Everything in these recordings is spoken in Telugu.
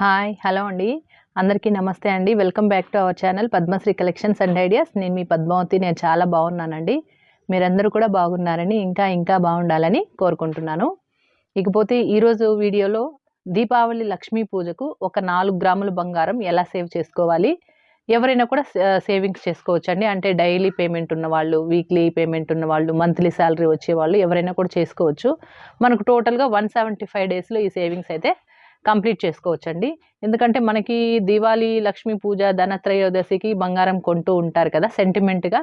హాయ్ హలో అండి. అందరికీ నమస్తే అండి. Welcome back to our channel Padmashri collections and ideas. నేను మీ పద్మావతి నేను చాలా బాగున్నానండి. మీరందరూ కూడా బాగున్నారని ఇంకా ఇంకా బాగుండాలని కోరుకుంటున్నాను. ఇకపోతే ఈరోజు వీడియోలో దీపావళి లక్ష్మీ పూజకు ఒక నాలుగు గ్రాముల బంగారం ఎలా సేవ్ చేసుకోవాలి? ఎవరైనా కూడా సేవింగ్స్ చేసుకోవచ్చు అండి అంటే డైలీ పేమెంట్ ఉన్న వాళ్ళు వీక్లీ పేమెంట్ ఉన్న వాళ్ళు మంత్లీ శాలరీ వచ్చే వాళ్ళు ఎవరైనా కూడా చేసుకోవచ్చు. మనకు టోటల్గా వన్ సెవెంటీ ఫైవ్ డేస్లో ఈ సేవింగ్స్ అయితే కంప్లీట్ చేసుకోవచ్చండి. ఎందుకంటే మనకి దివాళీ లక్ష్మీ పూజ ధనత్రయోదశికి బంగారం కొంటూ ఉంటారు కదా సెంటిమెంట్గా.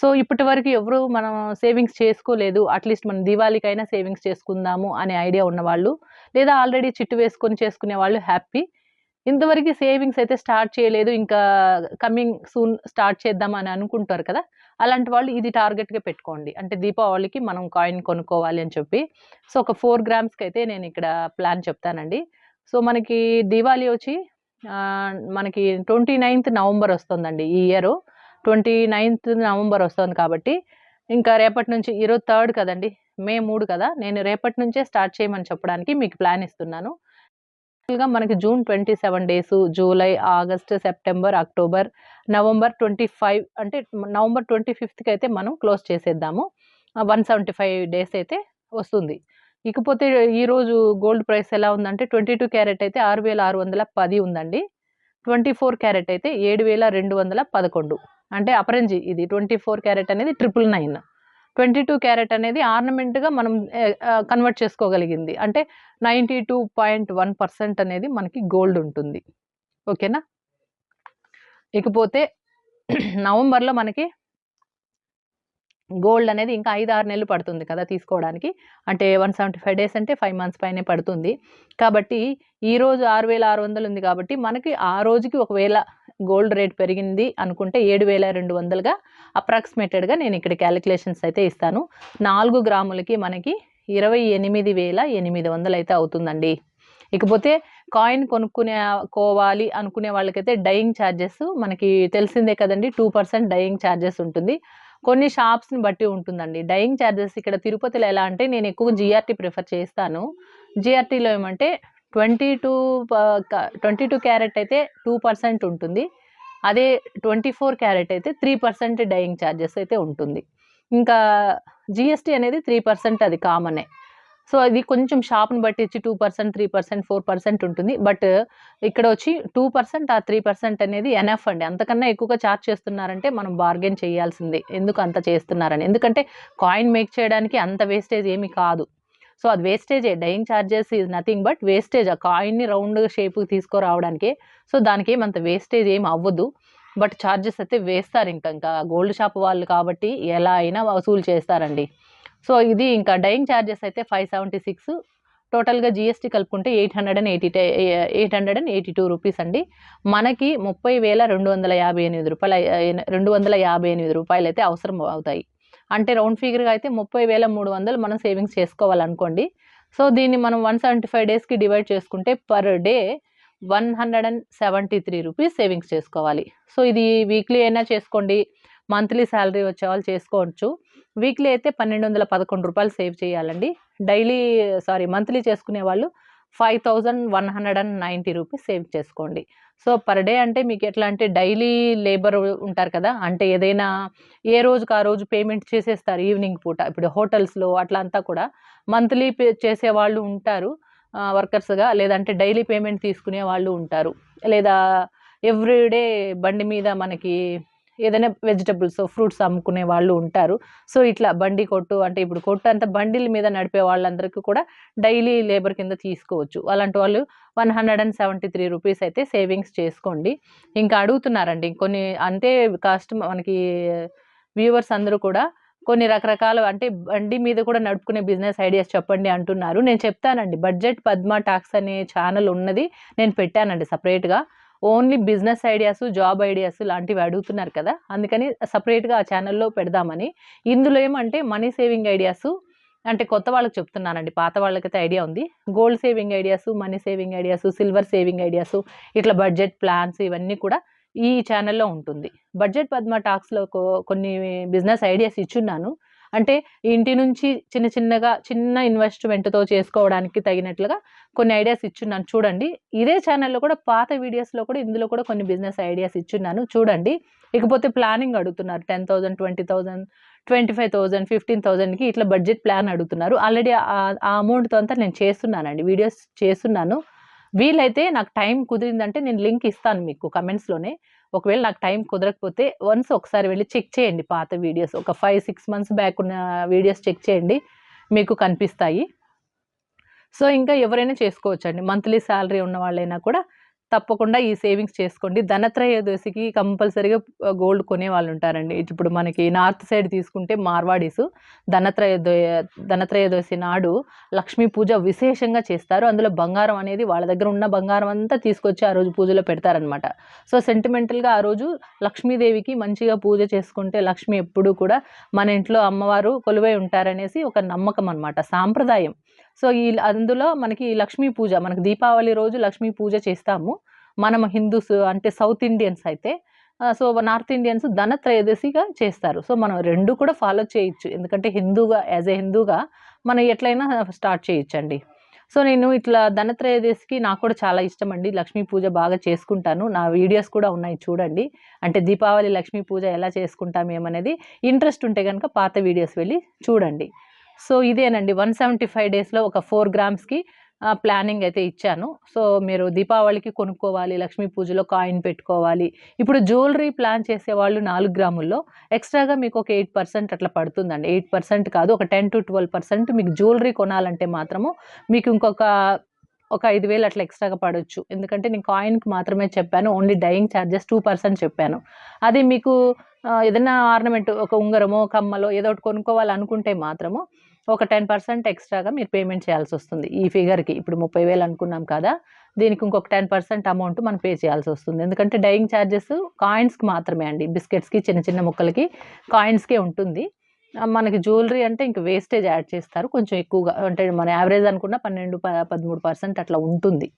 సో ఇప్పటి వరకు ఎవరు మనం సేవింగ్స్ చేసుకోలేదు. అట్లీస్ట్ మనం దివాళీకైనా సేవింగ్స్ చేసుకుందాము అనే ఐడియా ఉన్నవాళ్ళు లేదా ఆల్రెడీ చిట్టు వేసుకొని చేసుకునే వాళ్ళు హ్యాపీ. ఇంతవరకు సేవింగ్స్ అయితే స్టార్ట్ చేయలేదు. ఇంకా కమింగ్ సూన్ స్టార్ట్ చేద్దాం అని అనుకుంటారు కదా. అలాంటి వాళ్ళు ఇది టార్గెట్గా పెట్టుకోండి. అంటే దీపావళికి మనం కాయిన్ కొనుక్కోవాలి అని చెప్పి. సో ఒక ఫోర్ గ్రామ్స్కి అయితే నేను ఇక్కడ ప్లాన్ చెప్తానండి. సో మనకి దివాళీ వచ్చి మనకి ట్వంటీ నైన్త్ నవంబర్ వస్తుందండి ఈ ఇయర్. ట్వంటీ నైన్త్ నవంబర్ వస్తుంది కాబట్టి ఇంకా రేపటి నుంచి ఈరోజు థర్డ్ కదండి మే మూడు కదా నేను రేపటి నుంచే స్టార్ట్ చేయమని చెప్పడానికి మీకు ప్లాన్ ఇస్తున్నాను. యాక్చువల్గా మనకి June twenty seven days July August September October November twenty five అంటే నవంబర్ ట్వంటీ ఫిఫ్త్కి అయితే మనం క్లోజ్ చేసేద్దాము. వన్ సెవెంటీ ఫైవ్ డేస్ అయితే వస్తుంది. ఇకపోతే ఈరోజు గోల్డ్ ప్రైస్ ఎలా ఉందంటే ట్వంటీ టూ క్యారెట్ అయితే ఆరు వేల ఆరు వందల పది ఉందండి. ట్వంటీ ఫోర్ క్యారెట్ అయితే ఏడు వేల రెండు వందల పదకొండు. అంటే అపరంజి ఇది ట్వంటీ ఫోర్ క్యారెట్ అనేది triple nine. Twenty two carat అనేది ఆర్నమెంట్గా మనం కన్వర్ట్ చేసుకోగలిగింది. అంటే ninety two point one percent అనేది మనకి గోల్డ్ ఉంటుంది. ఓకేనా? ఇకపోతే నవంబర్లో మనకి గోల్డ్ అనేది ఇంకా ఐదు ఆరు నెలలు పడుతుంది కదా తీసుకోవడానికి. అంటే వన్ సెవెంటీ ఫైవ్ డేస్ అంటే ఫైవ్ మంత్స్ పైనే పడుతుంది. కాబట్టి ఈ రోజు ఆరు వేల ఆరు వందలు ఉంది కాబట్టి మనకి ఆ రోజుకి ఒకవేళ గోల్డ్ రేట్ పెరిగింది అనుకుంటే ఏడు వేల రెండు వందలుగా అప్రాక్సిమేటెడ్గా నేను ఇక్కడ క్యాలిక్యులేషన్స్ అయితే ఇస్తాను. నాలుగు గ్రాములకి మనకి ఇరవై ఎనిమిది వేల ఎనిమిది వందలు అయితే అవుతుందండి. ఇకపోతే కాయిన్ కొనుక్కునే కోవాలి అనుకునే వాళ్ళకైతే డయింగ్ ఛార్జెస్ మనకి తెలిసిందే కదండి. టూ పర్సెంట్ డయింగ్ ఛార్జెస్ ఉంటుంది. కొన్ని షాప్స్ని బట్టి ఉంటుందండి. డయింగ్ ఛార్జెస్ ఇక్కడ తిరుపతిలో ఎలా అంటే నేను ఎక్కువ జిఆర్టీ ప్రిఫర్ చేస్తాను. జిఆర్టీలో ఏమంటే twenty two twenty two carat అయితే టూ పర్సెంట్ ఉంటుంది. అదే ట్వంటీ ఫోర్ క్యారెట్ అయితే త్రీ పర్సెంట్ డయింగ్ ఛార్జెస్ అయితే ఉంటుంది. ఇంకా జిఎస్టీ అనేది త్రీ పర్సెంట్ అది కామనే. సో అది కొంచెం షాప్ని బట్టి ఇచ్చి two percent three percent four percent ఉంటుంది. బట్ ఇక్కడ వచ్చి టూ పర్సెంట్ ఆ త్రీ పర్సెంట్ అనేది ఎనఫ్ అండి. అంతకన్నా ఎక్కువగా చార్జ్ చేస్తున్నారంటే మనం బార్గెన్ చేయాల్సిందే. ఎందుకు అంత చేస్తున్నారని? ఎందుకంటే కాయిన్ మేక్ చేయడానికి అంత వేస్టేజ్ ఏమీ కాదు. సో అది వేస్టేజే dyeing charges is nothing but wastage ఆ కాయిన్ని రౌండ్ షేప్కి తీసుకురావడానికి. సో దానికి ఏమంత వేస్టేజ్ ఏం అవ్వదు. బట్ ఛార్జెస్ అయితే వేస్తారు ఇంకా. ఇంకా గోల్డ్ షాప్ వాళ్ళు కాబట్టి ఎలా అయినా వసూలు చేస్తారండి. సో ఇది ఇంకా డయింగ్ ఛార్జెస్ అయితే ఫైవ్ సెవెంటీ సిక్స్. టోటల్గా జిఎస్టీ కలుపుకుంటే eight hundred and eighty eight hundred and eighty two rupees అండి. మనకి ముప్పై వేల రెండు వందల యాభై ఎనిమిది రూపాయలు రెండు వందల యాభై ఎనిమిది రూపాయలు అయితే అవసరం అవుతాయి. అంటే రౌండ్ ఫిగర్గా అయితే ముప్పై వేల మూడు వందలు మనం సేవింగ్స్ చేసుకోవాలనుకోండి. సో దీన్ని మనం వన్ సెవెంటీ ఫైవ్ డేస్కి డివైడ్ చేసుకుంటే per day one hundred and seventy three rupees savings చేసుకోవాలి. సో ఇది వీక్లీ అయినా చేసుకోండి. మంత్లీ శాలరీ వచ్చే వాళ్ళు చేసుకోవచ్చు. వీక్లీ అయితే పన్నెండు వందల పదకొండు రూపాయలు సేవ్ చేయాలండి. డైలీ సారీ మంత్లీ చేసుకునే వాళ్ళు five thousand one hundred and ninety rupees save చేసుకోండి. సో పర్ డే అంటే మీకు ఎట్లా అంటే డైలీ లేబర్ ఉంటారు కదా అంటే ఏదైనా ఏ రోజుకి ఆ రోజు పేమెంట్ చేసేస్తారు ఈవినింగ్ పూట. ఇప్పుడు హోటల్స్లో అట్లా అంతా కూడా మంత్లీ పే చేసే వాళ్ళు ఉంటారు వర్కర్స్గా లేదంటే డైలీ పేమెంట్ తీసుకునే వాళ్ళు ఉంటారు. లేదా ఎవ్రీడే బండి మీద మనకి ఏదైనా వెజిటబుల్స్ ఫ్రూట్స్ అమ్ముకునే వాళ్ళు ఉంటారు. సో ఇట్లా బండి కొట్టు అంటే ఇప్పుడు కొట్టు అంతా బండిల మీద నడిపే వాళ్ళందరికీ కూడా డైలీ లేబర్ కింద తీసుకోవచ్చు. అలాంటి వాళ్ళు one hundred and seventy three rupees అయితే సేవింగ్స్ చేసుకోండి. ఇంకా అడుగుతున్నారండి కొన్ని అంటే కాస్ట్ మనకి వ్యూవర్స్ అందరూ కూడా కొన్ని రకరకాల అంటే బండి మీద కూడా నడుపుకునే బిజినెస్ ఐడియాస్ చెప్పండి అంటున్నారు. నేను చెప్తానండి బడ్జెట్ పద్మ టాక్స్ అనే ఛానల్ ఉన్నది నేను పెట్టానండి సపరేట్గా. Only business ideas job ideas లాంటివి అడుగుతున్నారు కదా. అందుకని సపరేట్గా ఆ ఛానల్లో పెడదామని. ఇందులో ఏమంటే మనీ సేవింగ్ ఐడియాస్ అంటే కొత్త వాళ్ళకి చెప్తున్నానండి. పాత వాళ్ళకైతే ఐడియా ఉంది. Gold saving ideas money saving ideas silver saving ideas ఇట్లా బడ్జెట్ ప్లాన్స్ ఇవన్నీ కూడా ఈ ఛానల్లో ఉంటుంది. బడ్జెట్ పద్మ టాక్స్లో కొన్ని బిజినెస్ ఐడియాస్ ఇచ్చున్నాను. అంటే ఇంటి నుంచి చిన్న చిన్నగా చిన్న ఇన్వెస్ట్మెంట్తో చేసుకోవడానికి తగినట్లుగా కొన్ని ఐడియాస్ ఇచ్చున్నాను. చూడండి ఇదే ఛానల్లో కూడా పాత వీడియోస్లో కూడా ఇందులో కూడా కొన్ని బిజినెస్ ఐడియాస్ ఇచ్చున్నాను. చూడండి ఇకపోతే ప్లానింగ్ అడుగుతున్నారు. Ten thousand twenty thousand twenty five thousand fifteen థౌజండ్కి ఇట్లా బడ్జెట్ ప్లాన్ అడుగుతున్నారు. ఆల్రెడీ ఆ అమౌంట్తో అంతా నేను చేస్తున్నానండి వీడియోస్ చేస్తున్నాను. వీలైతే నాకు టైం కుదిరిందంటే నేను లింక్ ఇస్తాను మీకు కమెంట్స్లోనే ఒకవేళ నాకు టైం కుదరకపోతే వన్స్ ఒకసారి వెళ్ళి చెక్ చేయండి పాత వీడియోస్. ఒక ఫైవ్ సిక్స్ మంత్స్ బ్యాక్ ఉన్న వీడియోస్ చెక్ చేయండి. మీకు కనిపిస్తాయి. సో ఇంకా ఎవరైనా చేసుకోవచ్చండి. మంత్లీ శాలరీ ఉన్న వాళ్ళైనా కూడా తప్పకుండా ఈ సేవింగ్స్ చేసుకోండి. ధనత్రయోదశికి కంపల్సరీగా గోల్డ్ కొనే వాళ్ళు ఉంటారండి ఇప్పుడు మనకి నార్త్ సైడ్ తీసుకుంటే మార్వాడీస్ ధనత్రయోదయ ధనత్రయోదశి నాడు లక్ష్మీ పూజ విశేషంగా చేస్తారు. అందులో బంగారం అనేది వాళ్ళ దగ్గర ఉన్న బంగారం అంతా తీసుకొచ్చి ఆ రోజు పూజలో పెడతారనమాట సో సెంటిమెంటల్గా ఆ రోజు లక్ష్మీదేవికి మంచిగా పూజ చేసుకుంటే లక్ష్మి ఎప్పుడూ కూడా మన ఇంట్లో అమ్మవారు కొలువై ఉంటారనేసి ఒక నమ్మకం అనమాట సాంప్రదాయం. సో ఈ అందులో మనకి లక్ష్మీ పూజ మనకి దీపావళి రోజు లక్ష్మీ పూజ చేస్తాము. మనం హిందూస్ అంటే సౌత్ ఇండియన్స్ అయితే సో నార్త్ ఇండియన్స్ ధనత్రయోదశిగా చేస్తారు. సో మనం రెండు కూడా ఫాలో చేయొచ్చు. ఎందుకంటే హిందూగా యాజ్ ఏ హిందూగా మనం ఎట్లయినా స్టార్ట్ చేయొచ్చండి. సో నేను ఇట్లా ధనత్రయోదశికి నాకు కూడా చాలా ఇష్టం అండి లక్ష్మీ పూజ బాగా చేసుకుంటాను. నా వీడియోస్ కూడా ఉన్నాయి చూడండి. అంటే దీపావళి లక్ష్మీ పూజ ఎలా చేసుకుంటాం ఏమనేది ఇంట్రెస్ట్ ఉంటే కనుక పాత వీడియోస్ వెళ్ళి చూడండి. సో ఇదేనండి. వన్ సెవెంటీ ఫైవ్ డేస్లో ఒక ఫోర్ గ్రామ్స్కి ప్లానింగ్ అయితే ఇచ్చాను. సో మీరు దీపావళికి కొనుక్కోవాలి లక్ష్మీ పూజలో కాయిన్ పెట్టుకోవాలి. ఇప్పుడు జ్యువెలరీ ప్లాన్ చేసేవాళ్ళు నాలుగు గ్రాముల్లో. ఎక్స్ట్రాగా మీకు ఒక ఎయిట్ పర్సెంట్ అట్లా పడుతుందండి. ఎయిట్ పర్సెంట్ కాదు ఒక టెన్ టు ట్వెల్వ్ పర్సెంట్ మీకు జ్యువెలరీ కొనాలంటే మాత్రము మీకు ఇంకొక ఒక ఐదు వేలు అట్లా ఎక్స్ట్రాగా పడవచ్చు ఎందుకంటే నేను కాయిన్కి మాత్రమే చెప్పాను only dyeing charges two percent చెప్పాను. అది మీకు ఏదైనా ఆర్నమెంట్ ఒక ఉంగరమో కమ్మలో ఏదో ఒకటి కొనుక్కోవాలనుకుంటే మాత్రము ఒక టెన్ పర్సెంట్ ఎక్స్ట్రాగా మీరు పేమెంట్ చేయాల్సి వస్తుంది. ఈ ఫిగర్కి ఇప్పుడు ముప్పై వేలు అనుకున్నాం కదా దీనికి ఇంకొక టెన్ పర్సెంట్ అమౌంట్ మనం పే చేయాల్సి వస్తుంది. ఎందుకంటే డైయింగ్ ఛార్జెస్ కాయిన్స్కి మాత్రమే అండి. బిస్కెట్స్కి చిన్న చిన్న ముక్కలకి కాయిన్స్కే ఉంటుంది. మనకి జ్యువెలరీ అంటే ఇంక వేస్టేజ్ యాడ్ చేస్తారు. కొంచెం ఎక్కువగా అంటే మన యావరేజ్ అనుకున్న పన్నెండు పదమూడు పర్సెంట్ అట్లా ఉంటుంది.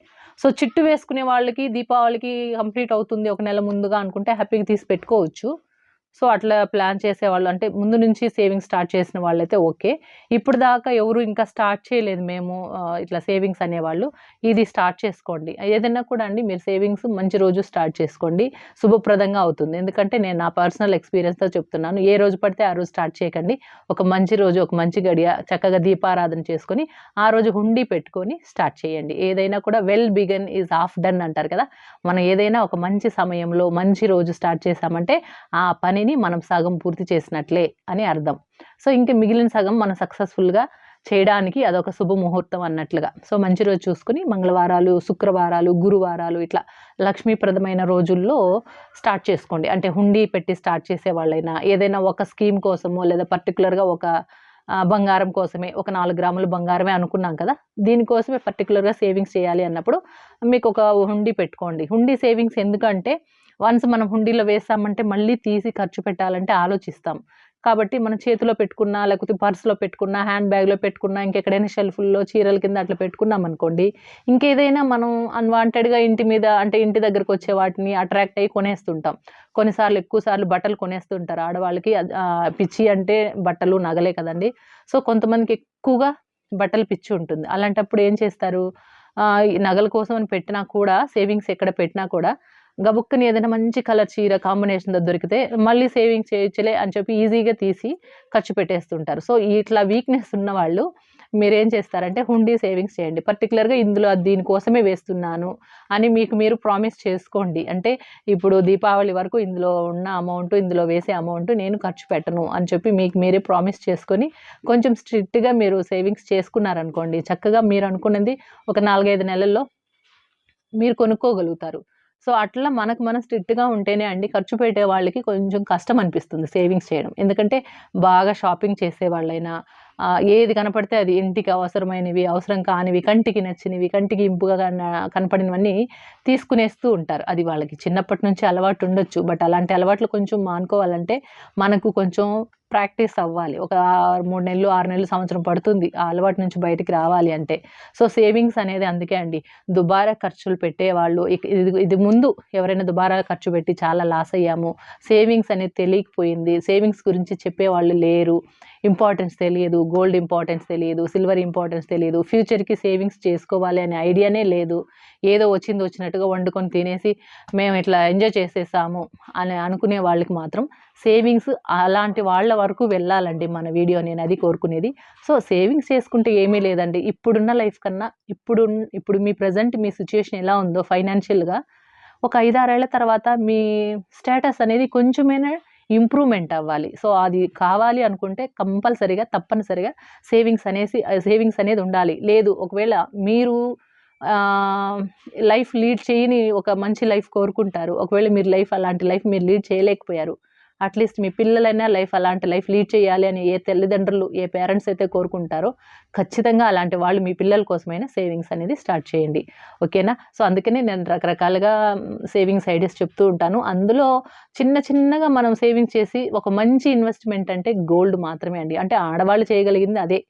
సో చిట్టు వేసుకునే వాళ్ళకి దీపావళికి కంప్లీట్ అవుతుంది ఒక నెల ముందుగా అనుకుంటే హ్యాపీగా తీసి పెట్టుకోవచ్చు. సో అట్లా ప్లాన్ చేసేవాళ్ళు అంటే ముందు నుంచి సేవింగ్స్ స్టార్ట్ చేసిన వాళ్ళైతే ఓకే. ఇప్పుడు దాకా ఎవరు ఇంకా స్టార్ట్ చేయలేదు మేము ఇట్లా సేవింగ్స్ అనేవాళ్ళు. ఇది స్టార్ట్ చేసుకోండి. ఏదైనా కూడా అండి మీరు సేవింగ్స్ మంచి రోజు స్టార్ట్ చేసుకోండి. శుభప్రదంగా అవుతుంది. ఎందుకంటే నేను నా పర్సనల్ ఎక్స్పీరియన్స్తో చెప్తున్నాను. ఏ రోజు పడితే ఆ రోజు స్టార్ట్ చేయకండి. ఒక మంచి రోజు ఒక మంచి గడియ చక్కగా దీపారాధన చేసుకొని ఆ రోజు హుండీ పెట్టుకొని స్టార్ట్ చేయండి. ఏదైనా కూడా well begun is half done అంటారు కదా. మనం ఏదైనా ఒక మంచి సమయంలో మంచి రోజు స్టార్ట్ చేసామంటే ఆ పని పనిని మనం సగం పూర్తి చేసినట్లే అని అర్థం. సో ఇంక మిగిలిన సగం మనం సక్సెస్ఫుల్గా చేయడానికి అదొక శుభముహూర్తం అన్నట్లుగా. సో మంచి రోజు చూసుకుని మంగళవారాలు శుక్రవారాలు గురువారాలు ఇట్లా లక్ష్మీప్రదమైన రోజుల్లో స్టార్ట్ చేసుకోండి. అంటే హుండీ పెట్టి స్టార్ట్ చేసే వాళ్ళైనా ఏదైనా ఒక స్కీమ్ కోసమో లేదా పర్టికులర్గా ఒక బంగారం కోసమే ఒక నాలుగు గ్రాములు బంగారమే అనుకున్నాం కదా దీనికోసమే పర్టికులర్గా సేవింగ్స్ చేయాలి అన్నప్పుడు మీకు ఒక హుండీ పెట్టుకోండి. హుండీ సేవింగ్స్ ఎందుకంటే వన్స్ మనం హుండీలో వేసామంటే మళ్ళీ తీసి ఖర్చు పెట్టాలంటే ఆలోచిస్తాం. కాబట్టి మనం చేతిలో పెట్టుకున్నా లేకపోతే పర్స్లో పెట్టుకున్నా హ్యాండ్ బ్యాగ్లో పెట్టుకున్నా ఇంకెక్కడైనా షెల్ఫ్లో చీరల కింద అట్లా పెట్టుకున్నాం అనుకోండి ఇంకేదైనా మనం అన్వాంటెడ్గా ఇంటి మీద అంటే ఇంటి దగ్గరకు వచ్చే వాటిని అట్రాక్ట్ అయ్యి కొనేస్తుంటాం. కొన్నిసార్లు ఎక్కువ సార్లు బట్టలు కొనేస్తుంటారు ఆడవాళ్ళకి. పిచ్చి అంటే బట్టలు నగలే కదండి. సో కొంతమందికి ఎక్కువగా బట్టలు పిచ్చి ఉంటుంది. అలాంటప్పుడు ఏం చేస్తారు? నగల కోసం అని పెట్టినా కూడా సేవింగ్స్ ఎక్కడ పెట్టినా కూడా గబుక్కుని ఏదైనా మంచి కలర్ చీర కాంబినేషన్లో దొరికితే మళ్ళీ సేవింగ్స్ చేయొచ్చులే అని చెప్పి ఈజీగా తీసి ఖర్చు పెట్టేస్తుంటారు. సో ఇట్లా వీక్నెస్ ఉన్న వాళ్ళు మీరేం చేస్తారంటే హుండీ సేవింగ్స్ చేయండి. పర్టికులర్గా ఇందులో దీనికోసమే వేస్తున్నాను అని మీకు మీరు ప్రామిస్ చేసుకోండి. అంటే ఇప్పుడు దీపావళి వరకు ఇందులో ఉన్న అమౌంట్ ఇందులో వేసే అమౌంట్ నేను ఖర్చు పెట్టను అని చెప్పి మీకు మీరే ప్రామిస్ చేసుకొని కొంచెం స్ట్రిక్ట్గా మీరు సేవింగ్స్ చేసుకున్నారనుకోండి చక్కగా మీరు అనుకున్నది ఒక నాలుగైదు నెలల్లో మీరు కొనుక్కోగలుగుతారు. సో అట్లా మనకు మనం స్ట్రిక్ట్గా ఉంటేనే అండి ఖర్చు పెట్టే వాళ్ళకి కొంచెం కష్టం అనిపిస్తుంది సేవింగ్స్ చేయడం. ఎందుకంటే బాగా షాపింగ్ చేసే వాళ్ళైనా ఏది కనపడితే అది ఇంటికి అవసరమైనవి అవసరం కానివి కంటికి నచ్చినవి కంటికి ఇంపుగా కనపడినవన్నీ తీసుకునేస్తూ ఉంటారు. అది వాళ్ళకి చిన్నప్పటి నుంచి అలవాటు ఉండొచ్చు. బట్ అలాంటి అలవాట్లు కొంచెం మానుకోవాలంటే మనకు కొంచెం ప్రాక్టీస్ అవ్వాలి. ఒక మూడు నెలలు ఆరు నెలలు సంవత్సరం పడుతుంది ఆ అలవాటు నుంచి బయటికి రావాలి అంటే. సో సేవింగ్స్ అనేది అందుకే అండి. దుబారా ఖర్చులు పెట్టేవాళ్ళు. ఇది ఇది ముందు ఎవరైనా దుబారా ఖర్చు పెట్టి చాలా లాస్ అయ్యాము. సేవింగ్స్ అనేది తెలియకపోయింది. సేవింగ్స్ గురించి చెప్పేవాళ్ళు లేరు. ఇంపార్టెన్స్ తెలియదు. గోల్డ్ ఇంపార్టెన్స్ తెలియదు. సిల్వర్ ఇంపార్టెన్స్ తెలియదు. ఫ్యూచర్కి సేవింగ్స్ చేసుకోవాలి అనే ఐడియానే లేదు. ఏదో వచ్చింది వచ్చినట్టుగా వండుకొని తినేసి మేము ఇట్లా ఎంజాయ్ చేసేసాము అని అనుకునే వాళ్ళకి మాత్రం సేవింగ్స్ అలాంటి వాళ్ళ వరకు వెళ్ళాలండి మన వీడియో నేను అది కోరుకునేది. సో సేవింగ్స్ చేసుకుంటే ఏమీ లేదండి. ఇప్పుడున్న లైఫ్ కన్నా ఇప్పుడు ఇప్పుడు మీ ప్రజెంట్ మీ సిచ్యుయేషన్ ఎలా ఉందో ఫైనాన్షియల్గా ఒక ఐదారేళ్ళ తర్వాత మీ స్టేటస్ అనేది కొంచెమైనా ఇంప్రూవ్మెంట్ అవ్వాలి. సో అది కావాలి అనుకుంటే కంపల్సరిగా తప్పనిసరిగా సేవింగ్స్ అనేసి సేవింగ్స్ అనేది ఉండాలి. లేదు ఒకవేళ మీరు లైఫ్ లీడ్ చేయని ఒక మంచి లైఫ్ కోరుకుంటారు. ఒకవేళ మీరు లైఫ్ అలాంటి లైఫ్ మీరు లీడ్ చేయలేకపోయారు. అట్లీస్ట్ మీ పిల్లలైనా లైఫ్ అలాంటి లైఫ్ లీడ్ చేయాలి అని ఏ తల్లిదండ్రులు ఏ పేరెంట్స్ అయితే కోరుకుంటారో ఖచ్చితంగా అలాంటి వాళ్ళు మీ పిల్లల కోసమైనా సేవింగ్స్ అనేది స్టార్ట్ చేయండి. ఓకేనా? సో అందుకనే నేను రకరకాలుగా సేవింగ్స్ ఐడియాస్ చెప్తూ ఉంటాను. అందులో చిన్న చిన్నగా మనం సేవింగ్స్ చేసి ఒక మంచి ఇన్వెస్ట్మెంట్ అంటే గోల్డ్ మాత్రమే అండి. అంటే ఆడవాళ్ళు చేయగలిగింది అదే.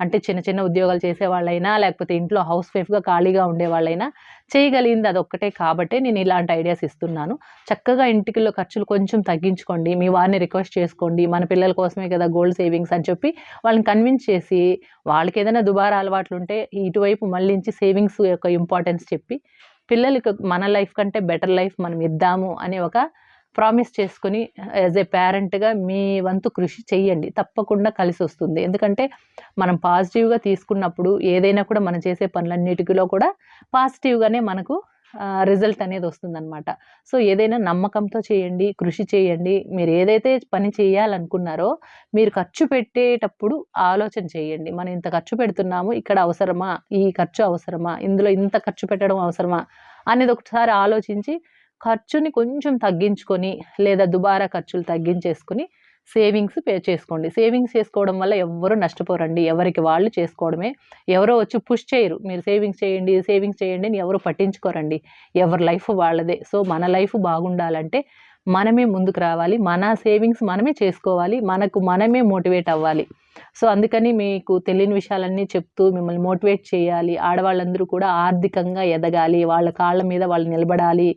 అంటే చిన్న చిన్న ఉద్యోగాలు చేసే వాళ్ళైనా లేకపోతే ఇంట్లో హౌస్ వైఫ్గా ఖాళీగా ఉండే వాళ్ళైనా చేయగలిగింది అదొక్కటే కాబట్టే నేను ఇలాంటి ఐడియాస్ ఇస్తున్నాను. చక్కగా ఇంటికిలో ఖర్చులు కొంచెం తగ్గించుకోండి మీ వారిని రిక్వెస్ట్ చేసుకోండి మన పిల్లల కోసమే కదా గోల్డ్ సేవింగ్స్ అని చెప్పి వాళ్ళని కన్విన్స్ చేసి వాళ్ళకి ఏదైనా దుబారా అలవాట్లు ఉంటే ఇటువైపు మళ్ళించి సేవింగ్స్ యొక్క ఇంపార్టెన్స్ చెప్పి పిల్లలకి మన లైఫ్ కంటే బెటర్ లైఫ్ మనం ఇద్దాము అనే ఒక ప్రామిస్ చేసుకుని యాజ్ ఏ పేరెంట్గా మీ వంతు కృషి చేయండి తప్పకుండా కలిసి వస్తుంది. ఎందుకంటే మనం పాజిటివ్గా తీసుకున్నప్పుడు ఏదైనా కూడా మనం చేసే పనులన్నిటిలో కూడా పాజిటివ్గానే మనకు రిజల్ట్ అనేది వస్తుందన్నమాట. సో ఏదైనా నమ్మకంతో చేయండి కృషి చేయండి. మీరు ఏదైతే పని చేయాలనుకున్నారో మీరు ఖర్చు పెట్టేటప్పుడు ఆలోచన చేయండి. మనం ఇంత ఖర్చు పెడుతున్నాము ఇక్కడ అవసరమా? ఈ ఖర్చు అవసరమా? ఇందులో ఇంత ఖర్చు పెట్టడం అవసరమా? అనేది ఒకసారి ఆలోచించి ఖర్చుని కొంచెం తగ్గించుకొని లేదా దుబారా ఖర్చులు తగ్గించేసుకొని సేవింగ్స్ పే చేసుకోండి. సేవింగ్స్ చేసుకోవడం వల్ల ఎవ్వరూ నష్టపోరండి. ఎవరికి వాళ్ళు చేసుకోవడమే. ఎవరో వచ్చి పుష్ చేయరు. మీరు సేవింగ్స్ చేయండి సేవింగ్స్ చేయండి అని ఎవరు పట్టించుకోరండి. ఎవరి లైఫ్ వాళ్ళదే. సో మన లైఫ్ బాగుండాలంటే మనమే ముందుకు రావాలి మన సేవింగ్స్ మనమే చేసుకోవాలి మనకు మనమే మోటివేట్ అవ్వాలి. సో అందుకని మీకు తెలియని విషయాలన్నీ చెప్తూ మిమ్మల్ని మోటివేట్ చేయాలి. ఆడవాళ్ళందరూ కూడా ఆర్థికంగా ఎదగాలి వాళ్ళ కాళ్ళ మీద వాళ్ళు నిలబడాలి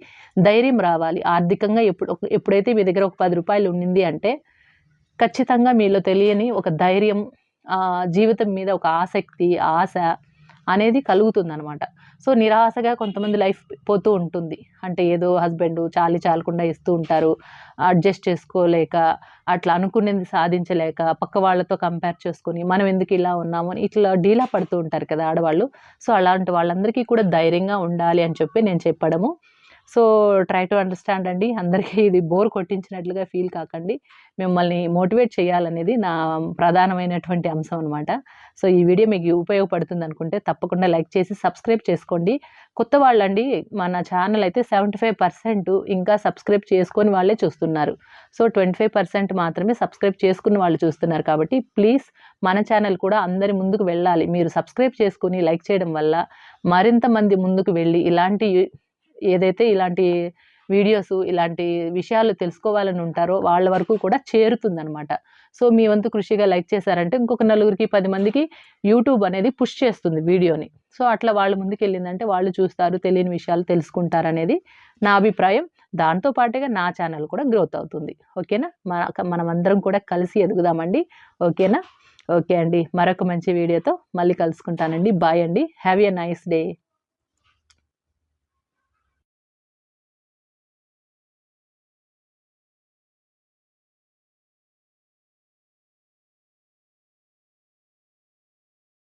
ధైర్యం రావాలి. ఆర్థికంగా ఎప్పుడు ఎప్పుడైతే మీ దగ్గర ఒక పది రూపాయలు ఉండింది అంటే ఖచ్చితంగా మీలో తెలియని ఒక ధైర్యం జీవితం మీద ఒక ఆసక్తి ఆశ అనేది కలుగుతుందన్నమాట. సో నిరాశగా కొంతమంది లైఫ్ పోతూ ఉంటుంది. అంటే ఏదో హస్బెండ్ చాలి చాలకుండా ఇస్తూ ఉంటారు. అడ్జస్ట్ చేసుకోలేక అట్లా అనుకునేది సాధించలేక పక్క వాళ్ళతో కంపేర్ చేసుకొని మనం ఎందుకు ఇలా ఉన్నాము అని ఇట్లా డీలా పడుతూ ఉంటారు కదా ఆడవాళ్ళు. సో అలాంటి వాళ్ళందరికీ కూడా ధైర్యంగా ఉండాలి అని చెప్పి నేను చెప్పడము. సో ట్రై టు అండర్స్టాండ్ అండి. అందరికీ ఇది బోర్ కొట్టించినట్లుగా ఫీల్ కాకండి. మిమ్మల్ని మోటివేట్ చేయాలనేది నా ప్రధానమైనటువంటి అంశం అనమాట సో ఈ వీడియో మీకు ఉపయోగపడుతుంది అనుకుంటే తప్పకుండా లైక్ చేసి సబ్స్క్రైబ్ చేసుకోండి. కొత్త వాళ్ళండి మన ఛానల్ అయితే సెవెంటీ ఫైవ్ పర్సెంట్ ఇంకా సబ్స్క్రైబ్ చేసుకొని వాళ్ళే చూస్తున్నారు. సో ట్వంటీ ఫైవ్ పర్సెంట్ మాత్రమే సబ్స్క్రైబ్ చేసుకుని వాళ్ళు చూస్తున్నారు కాబట్టి ప్లీజ్ మన ఛానల్ కూడా అందరి ముందుకు వెళ్ళాలి. మీరు సబ్స్క్రైబ్ చేసుకుని లైక్ చేయడం వల్ల మరింత మంది ముందుకు వెళ్ళి ఇలాంటి ఏదైతే ఇలాంటి వీడియోస్ ఇలాంటి విషయాలు తెలుసుకోవాలని ఉంటారో వాళ్ళ వరకు కూడా చేరుతుందనమాట సో మీ వంతు కృషిగా లైక్ చేశారంటే ఇంకొక నలుగురికి పది మందికి యూట్యూబ్ అనేది పుష్ చేస్తుంది వీడియోని. సో అట్లా వాళ్ళ ముందుకు వెళ్ళిందంటే వాళ్ళు చూస్తారు తెలియని విషయాలు తెలుసుకుంటారు అనేది నా అభిప్రాయం. దాంతో పాటుగా నా ఛానల్ కూడా గ్రోత్ అవుతుంది. ఓకేనా? మన మనమందరం కూడా కలిసి ఎదుగుదామండి. ఓకేనా? ఓకే అండి. మరొక మంచి వీడియోతో మళ్ళీ కలుసుకుంటానండి. బాయ్ అండి. Have a nice day